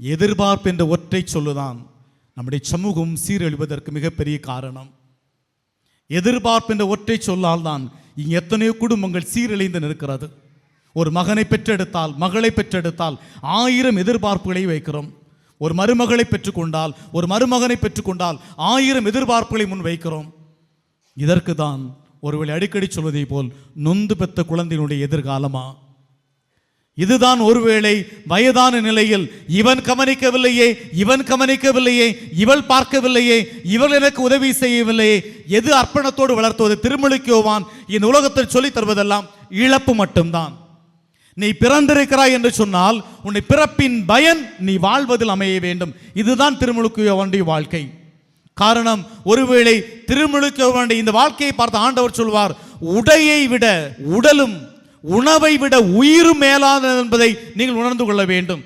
எதிர்பார்ப்பு என்ற ஒற்றை சொல்லுதான் நம்முடைய சமூகம் சீரழிவதற்கு மிகப்பெரிய காரணம். எதிர்பார்ப்பு என்ற ஒற்றை சொல்லால் தான் இங்கே எத்தனையோ குடும்பங்கள் சீரழிந்து நிற்கிறது. ஒரு மகனை பெற்றெடுத்தால் மகளை பெற்றெடுத்தால் ஆயிரம் எதிர்பார்ப்புகளை வைக்கிறோம். ஒரு மருமகளை பெற்றுக்கொண்டால் ஒரு மருமகனை பெற்றுக்கொண்டால் ஆயிரம் எதிர்பார்ப்புகளை முன் வைக்கிறோம். இதற்கு தான் ஒருவேளை அடிக்கடி சொல்வதை போல் நொந்து பெற்ற குழந்தையினுடைய எதிர்காலமா? இதுதான் ஒருவேளை வயதான நிலையில் இவன் கவனிக்கவில்லையே இவன் கவனிக்கவில்லையே இவள் பார்க்கவில்லையே இவள் எனக்கு உதவி செய்யவில்லையே எது அர்ப்பணத்தோடு வளர்த்துவது திருமொழிக்கோவான் இந்த உலகத்தில் சொல்லித் தருவதெல்லாம் இழப்பு மட்டும்தான். நீ பிறந்திருக்கிறாய் என்று சொன்னால் உன்னை பிறப்பின் பயன் நீ வாழ்வதில் அமைய வேண்டும். இதுதான் திருமுழுக்குயோவனுடைய வாழ்க்கை. காரணம் ஒருவேளை திருமுழுக்குயோவனுடைய இந்த வாழ்க்கையை பார்த்த ஆண்டவர் சொல்வார் உடையை விட உடலும் உணவை விட உயிர் மேலானது என்பதை நீங்கள் உணர்ந்து கொள்ள வேண்டும்.